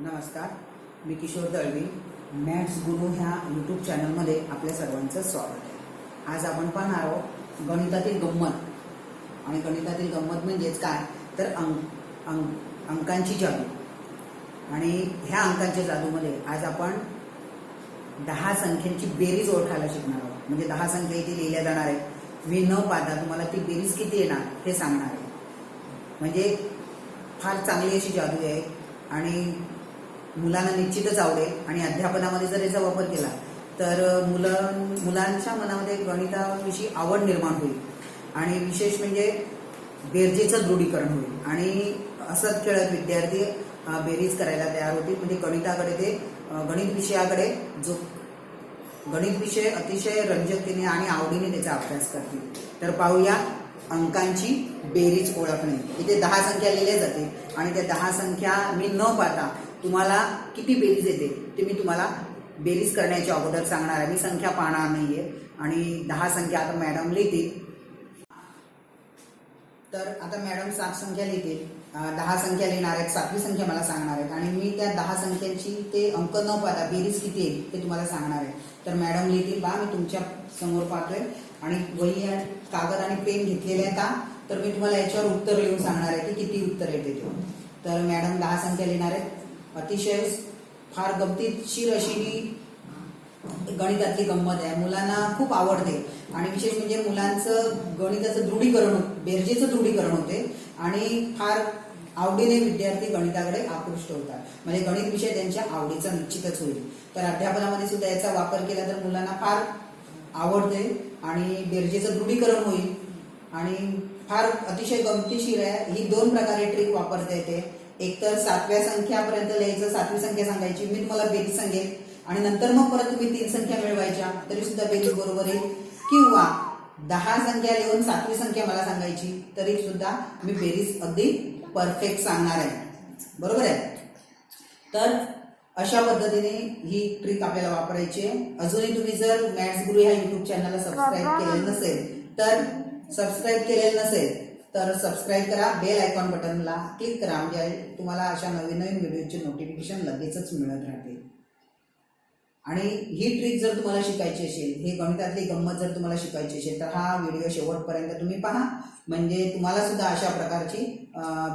नमस्कार मी किशोर दळवी. मॅथ्स गुरु ह्या यूट्यूब चॅनलमध्ये आपल्या सर्वांचं स्वागत आहे. आज आपण पाहणार आहोत गणितातील गंमत. आणि गणितातील गंमत म्हणजेच काय? तर अंक अंक अंकांची जादू. आणि ह्या अंकांच्या जादूमध्ये आज आपण दहा संख्यांची बेरीज ओळखायला शिकणार आहोत. म्हणजे दहा संख्या इथे लिहिल्या जाणार आहेत. मी न पाहता तुम्हाला ती बेरीज किती येणार हे सांगणार आहे. म्हणजे फार चांगली अशी जादू आहे. आणि मुलांना निश्चितच आवडेल आणि अध्यापनामध्ये जर याचा वापर केला तर मुलं मुलांच्या मनामध्ये गणिताविषयी आवड निर्माण होईल. आणि विशेष म्हणजे बेरजेचं दृढीकरण होईल. आणि असंच खेळत विद्यार्थी बेरीज करायला तयार होतील. म्हणजे गणिताकडे ते गणित विषयाकडे जो गणित विषय अतिशय रंजकतेने आणि आवडीने त्याचा अभ्यास करतील. तर पाहूया अंकांची बेरीज ओळखणे. इथे दहा संख्या लिहिल्या जाते आणि त्या दहा संख्या मी न पाहता तुम्हाला किती बेरीज येते ते मी तुम्हाला बेरीज करण्याच्या अगोदर सांगणार आहे. मी संख्या पाहणार आहे आणि दहा संख्या आता मॅडम लिहितील. तर आता मॅडम सात संख्या लिहितील. दहा संख्या लिहिणार आहेत. सातवी संख्या मला सांगणार आहेत. आणि मी त्या दहा संख्यांची ते अंक न पाहता बेरीज किती येईल ते तुम्हाला सांगणार आहे. तर मॅडम लिहितील बा मी तुमच्यासमोर पाहतोय. आणि वही कागद आणि पेन घेतलेले आहे का तर मी तुम्हाला याच्यावर उत्तर लिहून सांगणार आहे की किती उत्तर येते तो. तर मॅडम दहा संख्या लिहिणार आहेत. अतिशय फार गमतीशीर अशी ही गणितातली गंमत आहे. मुलांना खूप आवडते. आणि विशेष म्हणजे मुलांचं गणिताचं दृढीकरण बेरजेचं दृढीकरण होते आणि फार आवडीने विद्यार्थी गणिताकडे आकृष्ट होतात. म्हणजे गणित विषय त्यांच्या आवडीचा निश्चितच होईल. तर अध्यापनामध्ये सुद्धा याचा वापर केला तर मुलांना फार आवडते आणि बेरजेचं दृढीकरण होईल. आणि फार अतिशय गमतीशीर आहे. ही दोन प्रकारे ट्रिक वापरता येते. एकतर सातव्या संख्यापर्यंत लिहायचं सातवी संख्या सांगायची. मी तुम्हाला बेरीज सांगेन. आणि नंतर मग परत तुम्ही तीन संख्या मिळवायच्या. तरी सुद्धा बेरीज बरोबर येईल किंवा दहा संख्या लिहून सातवी संख्या मला सांगायची तरी सुद्धा मी बेरीज अगदी परफेक्ट सांगणार आहे. बरोबर आहे? तर अशा पद्धतीने ही ट्रिक आपल्याला वापरायची आहे. अजूनही तुम्ही जर मॅथ्स गुरु ह्या युट्यूब चॅनलला सबस्क्राईब केलं नसेल तर सबस्क्राईब केलेलं नसेल तर सबस्क्राईब करा. बेल आयकॉन बटनला क्लिक करा. म्हणजे तुम्हाला अशा नवीन नवीन व्हिडिओचे नोटिफिकेशन लगेचच मिळत राहते. आणि ही ट्रिक जर तुम्हाला शिकायची असेल हे गणितातली गंमत जर तुम्हाला शिकायची असेल तर हा व्हिडिओ शेवटपर्यंत तुम्ही पहा. म्हणजे तुम्हाला सुद्धा अशा प्रकारची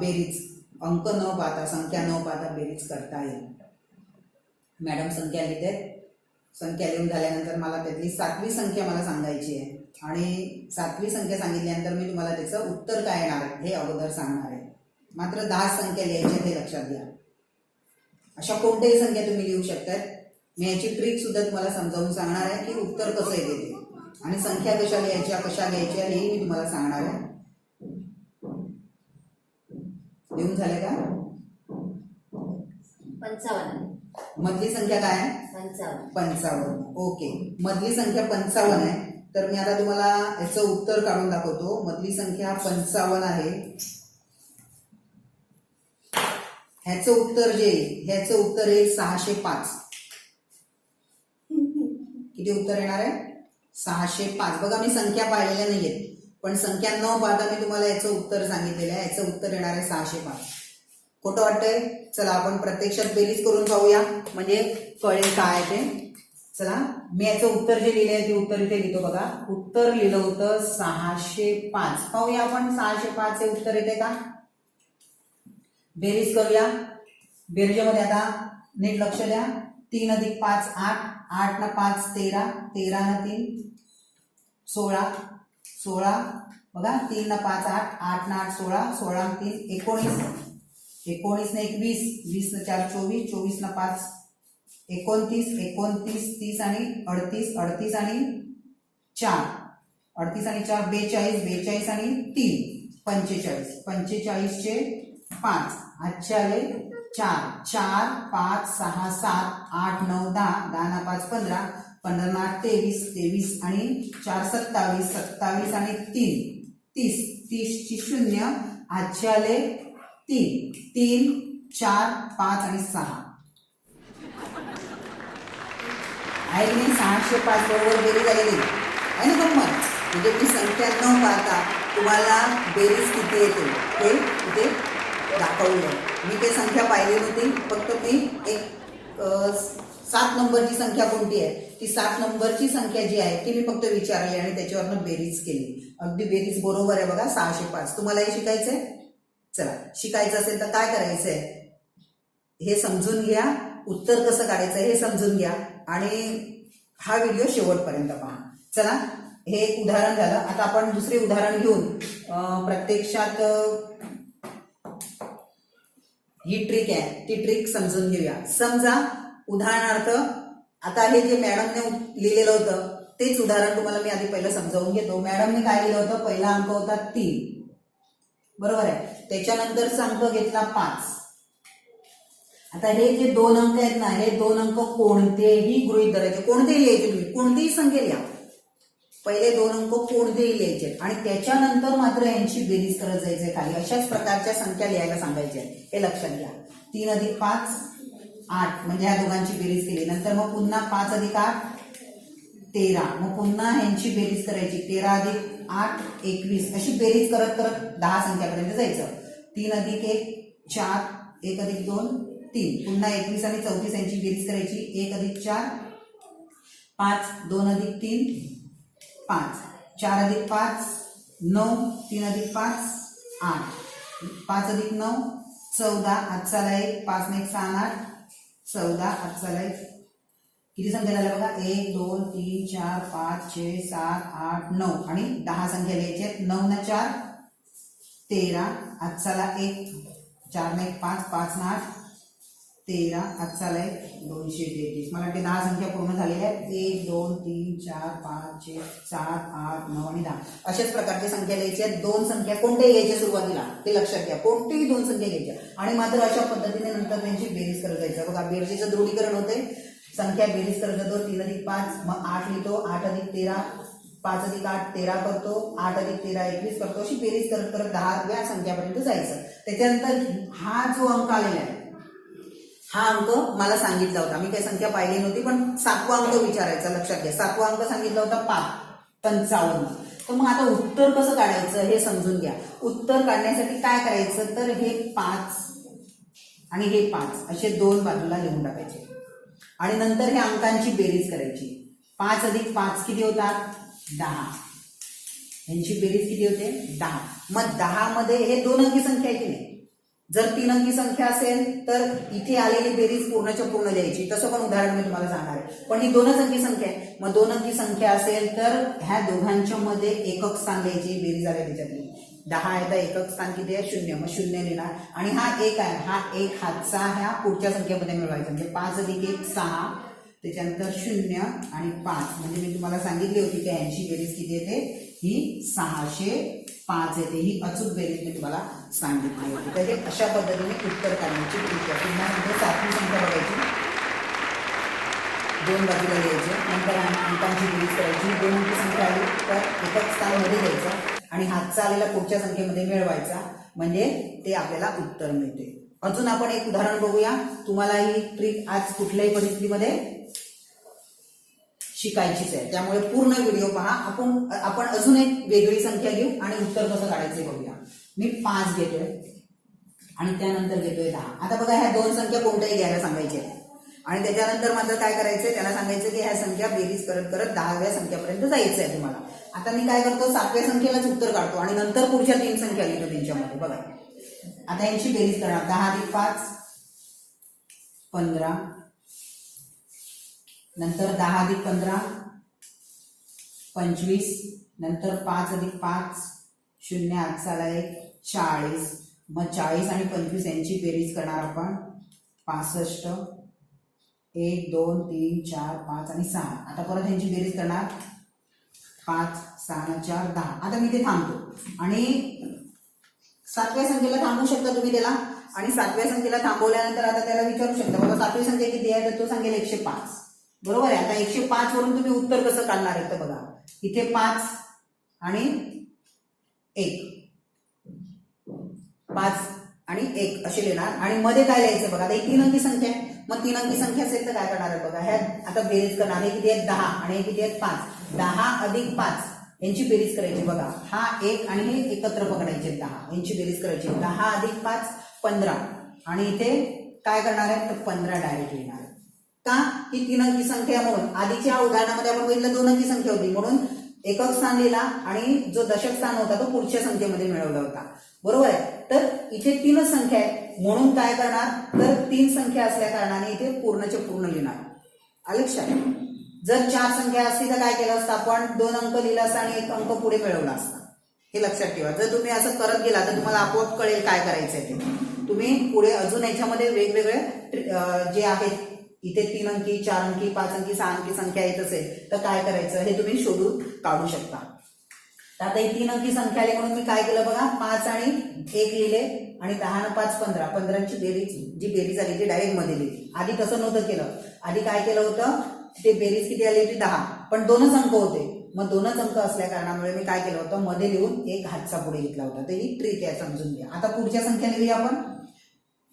बेरीज अंक न पाहता संख्या न पाहता बेरीज करता येईल. मॅडम संख्या लिहिते संख्या लिहून झाल्यानंतर मला त्यातली सातवी संख्या मला सांगायची आहे. आणि सातवी संख्या सांगितल्यानंतर मी तुम्हाला त्याचं उत्तर काय येणार आहे हे अगोदर सांगणार आहे. मात्र दहा संख्या लिहायच्या ते लक्षात घ्या. अशा कोणत्याही संख्या तुम्ही लिहू शकतात मी याची ट्रिक सुद्धा तुम्हाला समजावून सांगणार आहे की उत्तर कसं येते ते. आणि संख्या कशा लिहायच्या कशा घ्यायच्या हेही मी तुम्हाला सांगणार आहे. लिहून झाले का? पंचावन्न. मधली संख्या काय आहे? पंचावन्न. पंचावन्न. ओके. मधली संख्या पंचावन्न आहे. तर मी आता तुम्हाला याचं उत्तर काढून दाखवतो. मधली संख्या पंचावन्न आहे. ह्याचं उत्तर जे ह्याचं उत्तर आहे सहाशे पाच. किती उत्तर येणार आहे? सहाशे पाच. बघा मी संख्या पाहिलेल्या नाहीयेत. पण संख्या न पाहता मी तुम्हाला याचं उत्तर सांगितलेलं आहे. याचं उत्तर येणार आहे सहाशे पाच. खोटं वाटतंय? चला आपण प्रत्यक्षात बेरीज करून पाहूया. म्हणजे कळेल काय ते. चला मी याचं उत्तर जे लिहिलं आहे ते उत्तर इथे लिहितो बघा. उत्तर लिहिलं होतं सहाशे पाच. पाहूया आपण सहाशे पाच हे उत्तर येते का? बेरीज करूया. बेरजेमध्ये आता नीट लक्ष द्या. तीन अधिक पाच आठ. आठ ना पाच तेरा. तेरा ना तीन. सोळा. सोळा. बघा तीन ना पाच आठ. आठ ना आठ सोळा. सोळा ना तीन एकोणीस. एकोणीस ना एकवीस. वीस ना चार चोवीस. चोवीस ना पाच एकोणतीस एकोणतीस तीस आणि अडतीस अडतीस आणि चार. अडतीस आणि चार बेचाळीस बेचाळीस आणि तीन. पंचेचाळीस. पंचेचाळीसचे पाच. आजचे आले चार. चार पाच सहा सात आठ नऊ दहा दहा ना पाच पंधरा. पंधरा ना तेवीस तेवीस आणि चार सत्तावीस सत्तावीस आणि तीन. तीस. तीसची शून्य. आजचे आले तीन. तीन चार पाच आणि सहा. आहे मी सहाशे पाच बरोबर बेरीज आलेली. आहे ना गंमत म्हणजे मी संख्या न पाहता तुम्हाला बेरीज किती येते ते इथे दाखवलं मी ते संख्या पाहिली नव्हती फक्त मी एक सात नंबरची संख्या कोणती आहे? ती सात नंबरची संख्या जी आहे ती मी फक्त विचारली आणि त्याच्यावरनं बेरीज केली. अगदी बेरीज बरोबर आहे बघा सहाशे पाच. तुम्हाला हे शिकायचंय? चला शिकायचं असेल तर काय करायचंय? हे समजून घ्या. उत्तर कसं काढायचं हे समजून घ्या आणि हा व्हिडिओ शेवटपर्यंत पहा. चला हे एक उदाहरण झालं. आता आपण दुसरे उदाहरण घेऊन प्रत्यक्षात ही ट्रिक आहे. ती ट्रिक समजून घेऊया. समजा उदाहरणार्थ आता हे जे मॅडमने लिहिलेलं होतं तेच उदाहरण तुम्हाला मी आधी पहिलं समजावून घेतो. मॅडमने काय लिहिलं होतं? पहिला अंक होता तीन. बरोबर आहे? त्याच्यानंतरचा अंक घेतला पाच. आता हे जे दोन अंक आहेत ना हे दोन अंक कोणतेही गृहित धरायचे कोणतेही लिहायचे तुम्ही कोणतीही संख्या लिहा. पहिले दोन अंक कोणतेही लिहायचे आणि त्याच्यानंतर मात्र यांची बेरीज करत जायचे खाली. अशाच प्रकारच्या संख्या लिहायला सांगायच्या हे लक्षात घ्या. तीन अधिक पाच आठ. म्हणजे ह्या दोघांची बेरीज केली. नंतर मग पुन्हा पाच अधिक आठ तेरा. मग पुन्हा ह्यांची बेरीज करायची. तेरा अधिक आठ एकवीस. अशी बेरीज करत करत दहा संख्यापर्यंत जायचं. तीन अधिक एक चार. एक अधिक दोन तीन. पुन्हा एकवीस आणि चौतीस यांची बेरीज करायची. एक अधिक चार पाच. दोन अधिक तीन पाच. चार अधिक पाच नऊ. तीन अधिक पाच आठ. पाच अधिक नऊ चौदा. आजचाला एक पाच न एक सहा आठ. चौदा आजचाला एक. किती संख्या झाल्या बघा? एक दोन तीन चार पाच छे सात आठ नऊ. आणि दहा संख्या लिहायच्या आहेत. नऊ न चार तेरा. आजचाला एक चार ना एक पाच. पाच ना आठ. तेरा आजचाला आहे दोनशे तेहतीस. मला वाटते दहा संख्या पूर्ण झालेल्या आहेत. एक दोन तीन चार पाच छे सात आठ नऊ आणि दहा. अशाच प्रकारच्या संख्या लिहायच्या आहेत. दोन संख्या कोणत्याही घ्यायच्या सुरुवातीला ते लक्षात घ्या. कोणतीही दोन संख्या घ्यायच्या. आणि मात्र अशा पद्धतीने नंतर त्यांची बेरीज करत जायचं. बघा बेरजेचं दृढीकरण होते संख्या बेरीज करत जातो. तीन अधिक पाच मग आठ लिहितो. आठ अधिक तेरा पाच अधिक आठ तेरा करतो. आठ अधिक तेरा एकवीस करतो. अशी बेरीज करत करत दहाव्या संख्यापर्यंत जायचं. त्याच्यानंतर हा जो अंक आलेला आहे हा अंक मला सांगितला होता. मी काही संख्या पाहिली नव्हती पण सातवा अंक विचारायचा लक्षात घ्या. सातवा अंक सांगितला होता पाच. पंचावन्न. तर मग आता उत्तर कसं काढायचं हे समजून घ्या. उत्तर काढण्यासाठी काय करायचं? तर हे पाच आणि हे पाच असे दोन बाजूला लिहून टाकायचे. आणि नंतर हे अंकांची बेरीज करायची. पाच अधिक पाच किती होतात? दहा. यांची बेरीज किती होते? दहा. मग दहामध्ये हे दोन अंकी संख्या आहे की नाही? जर तीन अंकी संख्या असेल तर इथे आलेली बेरीज पूर्णच्या पूर्ण लिहायची. तसं पण उदाहरण मी तुम्हाला सांगणार आहे. पण ही दोनच अंकी संख्या आहे. मग दोन अंकी संख्या असेल तर ह्या दोघांच्या मध्ये एकक स्थान द्यायची बेरीज आली त्याच्यातली. दहा आहे तर एकक स्थान किती आहे? शून्य. मग शून्य लिहिणार. आणि हा एक आहे. हा एक हातचा ह्या पुढच्या संख्येमध्ये मिळवायचा. म्हणजे पाच अधिक एक सहा. त्याच्यानंतर शून्य आणि पाच. म्हणजे मी तुम्हाला सांगितली होती की ऐंशी बेरीज किती येते? ही सहाशे पाच येते ही अचूक बेरीज मी तुम्हाला सांगितली होती तर हे अशा पद्धतीने उत्तर काढण्याची ट्रिक आहे पुन्हा म्हणजे सातवी संख्या बघायची. दोन बाजूला लिहायचे नंतर अंकांची बेरीज करायची. दोन अंकी संख्या आली तर एकच स्थानमध्ये द्यायचा आणि हातचा आलेला पुढच्या संख्येमध्ये मिळवायचा. म्हणजे ते आपल्याला उत्तर मिळते. अजून आपण एक उदाहरण बघूया. तुम्हाला ही ट्रिक आज कुठल्याही परिस्थितीमध्ये शिकायचीच आहे. त्यामुळे पूर्ण व्हिडिओ पहा. आपण आपण अजून एक वेगळी संख्या घेऊ आणि उत्तर कसं काढायचं बघूया. मी पाच घेतोय आणि त्यानंतर घेतोय दहा. आता बघा ह्या दोन संख्या कोणत्याही घ्यायला सांगायच्या आणि त्याच्यानंतर मात्र काय करायचंय? त्याला सांगायचं की ह्या संख्या बेरीज करत करत दहाव्या संख्यापर्यंत जायचं आहे तुम्हाला. आता मी काय करतो? सातव्या संख्येलाच उत्तर काढतो आणि नंतर पुढच्या तीन संख्या लिहितो त्यांच्यामध्ये. बघा. आता यांची बेरीज करणार. दहा अधिक पाच पंधरा नंतर दहा अधिक पंधरा पंचवीस नंतर पाच अधिक पाच शून्य आठ साला एक चाळीस. मग चाळीस आणि पंचवीस यांची बेरीज करणार आपण पासष्ट. एक दोन तीन चार पाच आणि सहा. आता परत यांची बेरीज करणार पाच सहा चार दहा. आता मी ते थांबतो. आणि सातव्या संख्येला थांबू शकता तुम्ही त्याला? आणि सातव्या संख्येला थांबवल्यानंतर आता त्याला विचारू शकता. बाबा सातवी संख्या किती आहे? तर तो सांगेल एकशे पाच. बरोबर आहे. आता एकशे पाच वरून तुम्ही उत्तर कसं काढणार आहे तर बघा. इथे पाच आणि एक. पाच आणि एक असे लिहिणार. आणि मध्ये काय लिहायचं बघा? आता ही तीन अंकी संख्या आहे. मग तीन अंकी संख्या असेल तर काय करणार आहे बघा? ह्या आता बेरीज करणार. हे किती आहेत? दहा. आणि हे किती आहेत? पाच. दहा अधिक पाच. यांची बेरीज करायची बघा. हा एक आणि हे एकत्र पकडायचे दहा. यांची बेरीज करायची. दहा अधिक पाच पंधरा. आणि इथे काय करणार आहे? तर पंधरा डायरेक्ट लिहिणार. का ही तीन अंकी संख्या म्हणून. आधीच्या उदाहरणामध्ये आपण बघितलं दोन अंकी संख्या होती. म्हणून एकक स्थान लिहिला आणि जो दशक स्थान होता तो पुढच्या संख्येमध्ये मिळवला होता. बरोबर आहे? तर इथे तीनच संख्या आहे म्हणून काय करणार? तर तीन संख्या असल्या कारणाने इथे पूर्णचे पूर्ण लिहिणार. आलं लक्षात जर चार संख्या असती तर काय केलं असतं? आपण दोन अंक लिहिला असता आणि एक अंक पुढे मिळवला असता. हे लक्षात ठेवा. जर तुम्ही असं करत गेला तर तुम्हाला आपोआप कळेल काय करायचंय ते. तुम्ही पुढे अजून याच्यामध्ये वेगवेगळे जे आहेत इथे तीन अंकी चार अंकी पाच अंकी सहा अंकी संख्या येत असेल तर काय करायचं हे तुम्ही शोधून काढू शकता. तर आता ही तीन अंकी संख्या आली म्हणून मी काय केलं बघा पाच आणि एक लिहिले आणि दहा न पाच पंधरा. पंधराची बेरीज जी बेरीज आली ती डायरेक्टमध्ये लिहिली. आधी कसं नव्हतं केलं. आधी काय केलं होतं ते बेरीज किती आली होती? दहा. पण दोनच अंक होते. मग दोनच अंक असल्या कारणामुळे मी काय केलं होतं मध्ये लिहून एक हातचा पुढे घेतला होता. तर ही ट्रिक आहे समजून घ्या. आता पुढच्या संख्या लिहूया आपण.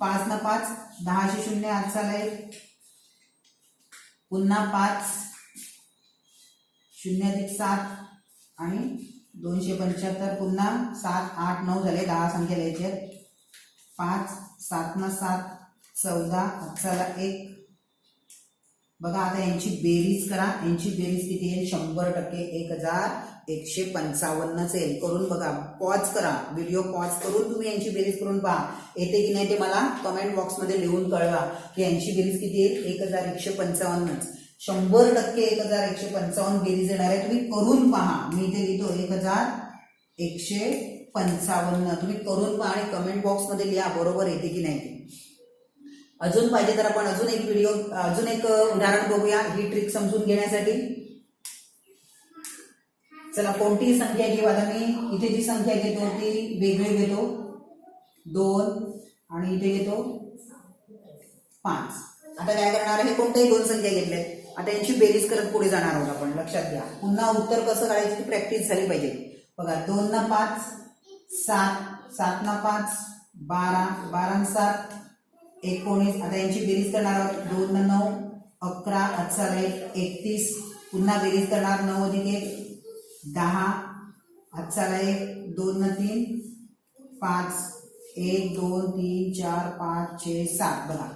पाच न पाच दहाशे शून्य आठ हातचा एक पुन्हा पाच शून्य अधिक सात आणि दोनशे पंच्याहत्तर पुन्हा सात आठ नऊ झाले दहा संख्या लिहायचे आहेत. पाच सात न सात चौदा अक्षराला एक बघा आता यांची बेरीज करा. यांची बेरीज किती येईल शंभर टक्के एक हजार एकशे पंचावन्नच येईल करून बघा. पॉज करा. व्हिडिओ पॉज करून तुम्ही यांची बेरीज करून पहा. येते की नाही ते मला कमेंट बॉक्समध्ये लिहून कळवा की यांची बेरीज किती येईल एक हजार एकशे पंचावन्नच. शंभर टक्के एक हजार एकशे पंचावन्न बेरीज येणार आहे. तुम्ही करून पहा. मी इथे लिहितो एक हजार एकशे पंचावन्न. तुम्ही करून पहा आणि कमेंट बॉक्समध्ये लिहा. बरोबर येते की नाही ते. अजून पाहिजे तर आपण अजून एक व्हिडिओ अजून एक उदाहरण बघूया ही ट्रिक समजून घेण्यासाठी. चला कोणतीही संख्या घेऊ आता मी? इथे जी संख्या घेतो ती वेगळी घेतो. दोन आणि इथे घेतो पाच. आता काय करणार आहे? कोणत्याही दोन संख्या घेतल्या. आता यांची बेरीज करत पुढे जाणार आहोत आपण. लक्षात घ्या. पुन्हा उत्तर कसं काढायचं? ती प्रॅक्टिस झाली पाहिजे. बघा दोन ना पाच सात. सात ना पाच बारा. बारा सात एकोणीस आता यांची बेरीज करणार आहोत. दोन नऊ अकरा अठरा एक एकतीस. पुन्हा बेरीज करणार नऊ अधिक एक दहा. अठरा एक दोन न तीन पाच एक दोन तीन चार पाच छे सात. बघा.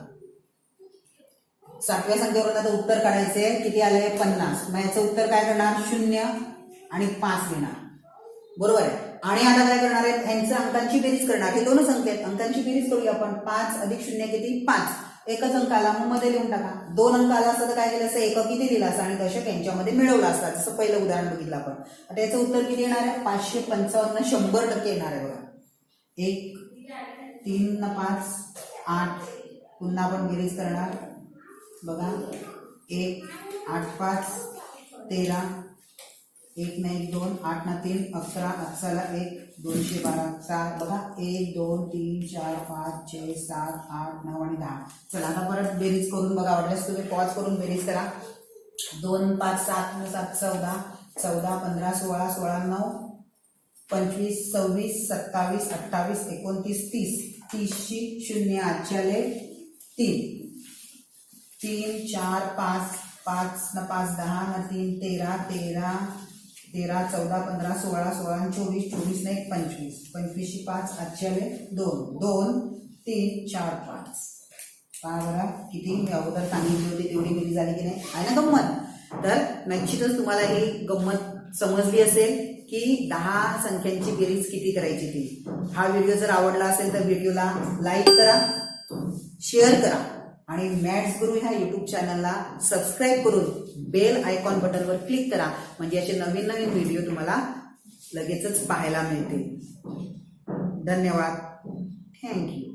सातव्या संख्येवरून आता उत्तर काढायचे किती आले पन्नास. मग याचं उत्तर काय करणार? शून्य आणि पाच घेणार बरोबर आहे? आणि आता काय करणार आहेत? यांचं अंकांची बेरीज करणार. हे दोनच अंक आहेत. अंकांची बेरीज करूया आपण. पाच अधिक शून्य किती? पाच. एकच अंक आला मग मध्ये लिहून टाका. दोन अंक आला असता तर काय केलं असतं? एक किती दिला असता? आणि दशक यांच्यामध्ये मिळवला असता. जसं पहिलं उदाहरण बघितलं आपण. आता याचं उत्तर किती येणार आहे? पाचशे पंचावन्न शंभर टक्के येणार आहे बघा. एक तीन पाच आठ. पुन्हा आपण बेरीज करणार. बघा. एक आठ पाच. तेरा. एक ना एक दोन आठ ना तीन अकरा अकराला एक दोनशे बारा चार बघा एक दोन तीन चार पाच छे सात आठ नऊ आणि दहा. चला आता परत बेरीज करून बघा आवडल्यास तुम्ही पॉज करून बेरीज करा. दोन पाच सात नऊ सात चौदा चौदा पंधरा सोळा सोळा नऊ पंचवीस सव्वीस सत्तावीस अठ्ठावीस एकोणतीस तीस. तीसशी शून्य आठच्याले तीन. तीन चार पाच पाच न पाच दहा न तीन तेरा तेरा तेरा चौदा पंधरा सोळा सोळा चोवीस चोवीस नाही पंचवीस. पंचवीसशी पाच आजच्याले दोन. दोन तीन चार पाच. पहा बरा किती मी अगोदर सांगितली होती तेवढी बेरीज झाली की नाही? आहे ना गंमत? तर निश्चितच तुम्हाला ही गंमत समजली असेल की दहा संख्यांची बेरीज किती करायची ती. हा व्हिडिओ जर आवडला असेल तर व्हिडिओला लाईक करा शेअर करा. आणि मॅथ्स गुरु ह्या यूट्यूब चॅनलला सबस्क्राईब करून बेल आयकॉन बटनवर क्लिक करा. म्हणजे असे नवीन नवीन व्हिडिओ तुम्हाला लगेचच पाहायला मिळतील. धन्यवाद. थँक्यू